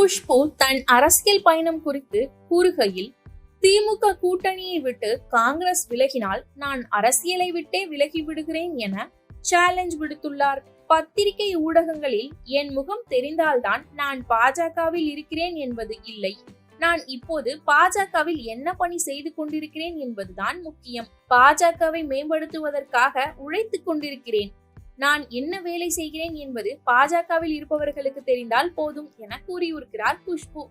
குஷ்பு தன் அரசியல் பயணம் குறித்து கூறுகையில் திமுக கூட்டணியை விட்டு காங்கிரஸ் விலகினால் நான் அரசியலை விட்டே விலகி விடுகிறேன் என சேலஞ்ச் விடுத்துள்ளார். பத்திரிகை ஊடகங்களில் என் முகம் தெரிந்தால்தான் நான் பாஜகவில் இருக்கிறேன் என்பது இல்லை. நான் இப்போது பாஜகவில் என்ன பணி செய்து கொண்டிருக்கிறேன் என்பதுதான் முக்கியம். பாஜகவை மேம்படுத்துவதற்காக உழைத்துக் கொண்டிருக்கிறேன். நான் என்ன வேலை செய்கிறேன் என்பது பாஜகவில் இருப்பவர்களுக்கு தெரிந்தால் போதும் என கூறியிருக்கிறார் குஷ்பு.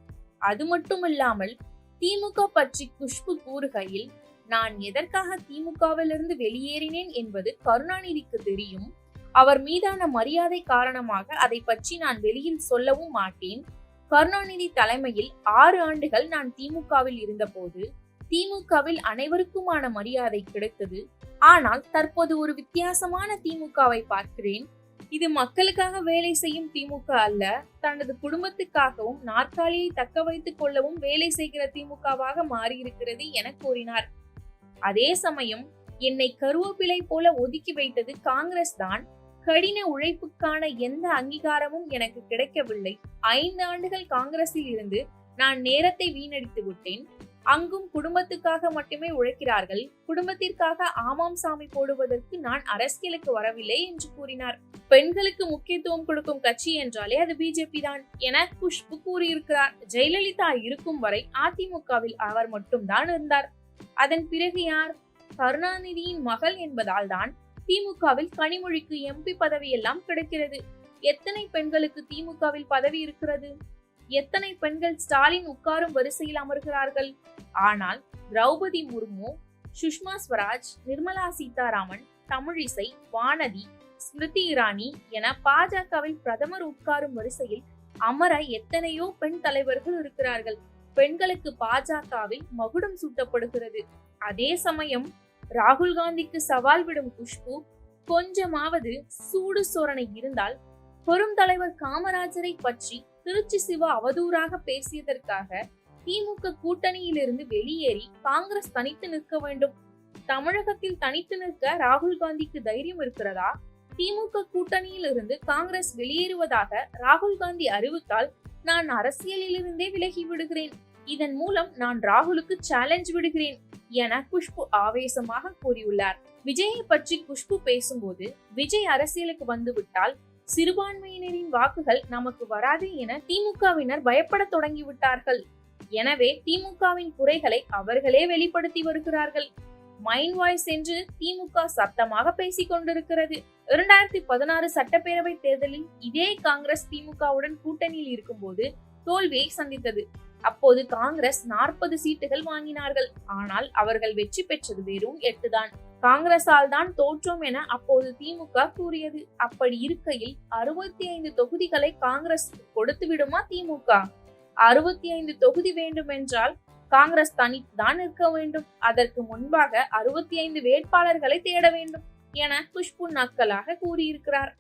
அது மட்டுமல்லாமல் திமுக பற்றி குஷ்பு கூறுகையில் நான் எதற்காக திமுகவிலிருந்து வெளியேறினேன் என்பது கருணாநிதிக்கு தெரியும். அவர் மீதான மரியாதை காரணமாக அதை பற்றி நான் வெளியில் சொல்லவும் மாட்டேன். கருணாநிதி தலைமையில் ஆறு ஆண்டுகள் நான் திமுகவில் இருந்தபோது திமுகவில் அனைவருக்குமான மரியாதை கிடைத்தது. ஆனால் தற்போது ஒரு வித்தியாசமான திமுகவை பார்க்கிறேன். இது மக்களுக்காக வேலை செய்யும் திமுக அல்ல தனது குடும்பத்துக்காகவும் நாற்காலியை தக்க வைத்துக் கொள்ளவும் வேலை செய்கிற திமுகவாக மாறியிருக்கிறது என கூறினார். அதே சமயம் என்னை கருவேப்பிலை போல ஒதுக்கி வைத்தது காங்கிரஸ் தான். கடின உழைப்புக்கான எந்த அங்கீகாரமும் எனக்கு கிடைக்கவில்லை. ஐந்து ஆண்டுகள் காங்கிரஸில் இருந்து நான் நேரத்தை வீணடித்து விட்டேன். அங்கும் குடும்பத்துக்காக மட்டுமே உழைக்கிறார்கள். குடும்பத்திற்காக ஆமாம் சாமி போடுவதற்கு நான் அரசியலுக்கு வரவில்லை என்று கூறினார். பெண்களுக்கு முக்கியத்துவம் கொடுக்கும் கட்சி என்றாலே அது பிஜேபி தான் என குஷ்பு கூறியிருக்கிறார். ஜெயலலிதா இருக்கும் வரை அதிமுகவில் அவர் மட்டும்தான் இருந்தார். அதன் பிறகு யார்? கருணாநிதியின் மகள் என்பதால் தான் திமுகவில் கனிமொழிக்கு எம்பி பதவி எல்லாம் கிடைக்கிறது. எத்தனை பெண்களுக்கு திமுகவில் பதவி இருக்கிறது? எத்தனை பெண்கள் ஸ்டாலின் உட்காரும் வரிசையில் அமர்கிறார்கள்? ஆனால் திரௌபதி முர்மு சுஷ்மா ஸ்வராஜ் நிர்மலா சீதாராமன் தமிழிசை வானதி ஸ்மிருதி இரானி என பாஜகவில் பிரதமர் உட்காரும் வரிசையில் அமர எத்தனையோ பெண் தலைவர்கள் இருக்கிறார்கள். பெண்களுக்கு பாஜகவில் மகுடம் சூட்டப்படுகிறது. அதே சமயம் ராகுல் காந்திக்கு சவால் விடும் குஷ்பு கொஞ்சமாவது சூடு சோரணை இருந்தால் பெரும் தலைவர் காமராஜரை பற்றி திருச்சி சிவா அவதூறாக பேசியதற்காக திமுக கூட்டணியிலிருந்து வெளியேறி காங்கிரஸ் தனித்து நிற்க வேண்டும். தமிழகத்தில் தனித்து நிற்க ராகுல் காந்திக்கு தைரியம் இருக்கிறதா? திமுக கூட்டணியில் இருந்து காங்கிரஸ் வெளியேறுவதாக ராகுல் காந்தி அறிவித்தால் நான் அரசியலிலிருந்தே விலகி விடுகிறேன். இதன் மூலம் நான் ராகுலுக்கு சேலஞ்ச் விடுகிறேன் என குஷ்பு ஆவேசமாக கூறியுள்ளார். விஜயை பற்றி குஷ்பு பேசும்போது விஜய் அரசியலுக்கு வந்துவிட்டால் சிறுபான்மையினரின் வாக்குகள் நமக்கு வராது என திமுகவினர் பயப்பட தொடங்கிவிட்டார்கள். எனவே திமுகவின் குறைகளை அவர்களே வெளிப்படுத்தி வருகிறார்கள். மைண்ட் வாய்ஸ் என்று திமுக சத்தமாக பேசிக் கொண்டிருக்கிறது. இரண்டாயிரத்தி பதினாறு சட்டப்பேரவை தேர்தலில் இதே காங்கிரஸ் திமுகவுடன் கூட்டணியில் இருக்கும்போது தோல்வியை சந்தித்தது. அப்போது காங்கிரஸ் நாற்பது சீட்டுகள் வாங்கினார்கள். ஆனால் அவர்கள் வெற்றி பெற்றது வெறும் எட்டுதான் காங்கிரஸால் தான் தோற்றோம் என அப்போது திமுக கூறியது. அப்படி இருக்கையில் அறுபத்தி ஐந்து தொகுதிகளை காங்கிரஸ் கொடுத்து விடுமா திமுக? அறுபத்தி ஐந்து தொகுதி வேண்டுமென்றால் காங்கிரஸ் தனித்துதான் இருக்க வேண்டும். அதற்கு முன்பாக அறுபத்தி ஐந்து வேட்பாளர்களை தேட வேண்டும் என குஷ்பு நக்கலாக கூறியிருக்கிறார்.